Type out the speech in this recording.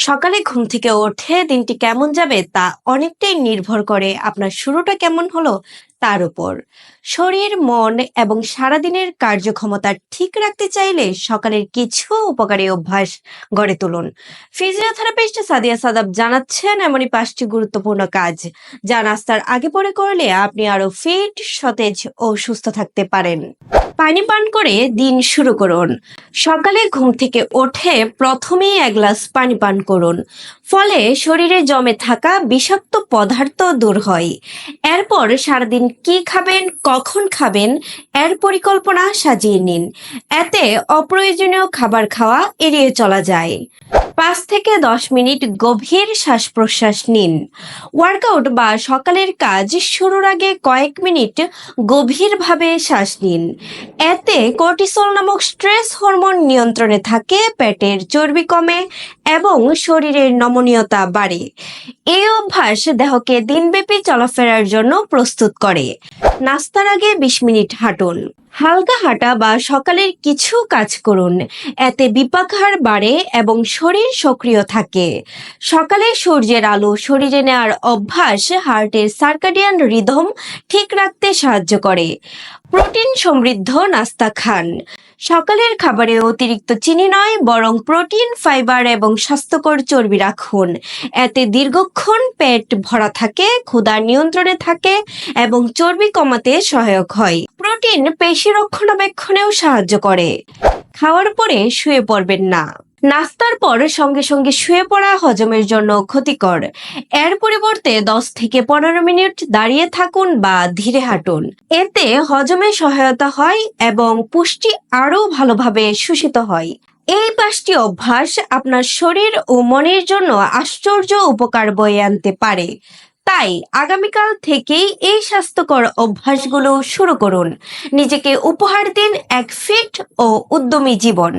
সকালে ঘুম থেকে ওঠে, দিনটি কেমন যাবে তা অনেকটাই নির্ভর করে আপনার শুরুটা কেমন হলো তার উপর। শরীর, মন এবং সারাদিনের কার্যক্ষমতা ঠিক রাখতে চাইলে সকালের কিছু উপকারী অভ্যাস গড়ে তুলুন। ফিজিওথেরাপিস্ট সাদিয়া সাদাব জানাচ্ছেন, এমনই পাঁচটি গুরুত্বপূর্ণ কাজ যা নাস্তার আগে পরে করলে আপনি আরও ফিট, সতেজ ও সুস্থ থাকতে পারেন। পানি পান করে দিন শুরু করুন। সকালে ঘুম থেকে ওঠে প্রথমেই এক গ্লাস পানি পান করুন। ফলে শরীরে জমে থাকা বিষাক্ত পদার্থ দূর হয়। এরপর সারাদিন কি খাবেন, কখন খাবেন, এর পরিকল্পনা সাজিয়ে নিন। এতে অপ্রয়োজনীয় খাবার খাওয়া এড়িয়ে চলা যায়। পাঁচ থেকে দশ মিনিট গভীর শ্বাস প্রশ্বাস নিন। ওয়ার্কআউট বা সকালের কাজ শুরুর আগে কয়েক মিনিট গভীরভাবে শ্বাস নিন। এতে কর্টিসল নামক স্ট্রেস হরমোন নিয়ন্ত্রণে থাকে, পেটের চর্বি কমে এবং শরীরের নমনীয়তা বাড়ে। এই অভ্যাস দেহকে দিনব্যাপী চলাফেরার জন্য প্রস্তুত করে। নাস্তার আগে বিশ মিনিট হাঁটুন। হালকা হাঁটা বা সকালের কিছু কাজ করুন। এতে বিপাকহার বাড়ে এবং শরীর সক্রিয় থাকে। সকালে সূর্যের আলো শরীরে নেওয়ার অভ্যাস হার্টের সার্কাডিয়ান রিদম ঠিক রাখতে সাহায্য করে। প্রোটিন সমৃদ্ধ নাস্তা খান। সকালের খাবারে অতিরিক্ত চিনি নয়, বরং প্রোটিন, ফাইবার এবং স্বাস্থ্যকর চর্বি রাখুন। এতে দীর্ঘক্ষণ পেট ভরা থাকে, ক্ষুধা নিয়ন্ত্রণে থাকে এবং চর্বি কমাতে সহায়ক হয়। প্রোটিন পেশি রক্ষণাবেক্ষণেও সাহায্য করে। খাওয়ার পরে শুয়ে পড়বেন না। নাস্তার পর সঙ্গে সঙ্গে শুয়ে পড়া হজমের জন্য ক্ষতিকর। এর পরিবর্তে দশ থেকে পনেরো মিনিট দাঁড়িয়ে থাকুন বা ধীরে হাঁটুন। এতে হজমে সহায়তা হয় এবং পুষ্টি আরও ভালোভাবে শোষিত হয়। এই পাঁচটি অভ্যাস আপনার শরীর ও মনের জন্য আশ্চর্য উপকার বয়ে আনতে পারে। তাই আগামীকাল থেকেই এই স্বাস্থ্যকর অভ্যাসগুলো শুরু করুন। নিজেকে উপহার দিন এক ফিট ও উদ্যমী জীবন।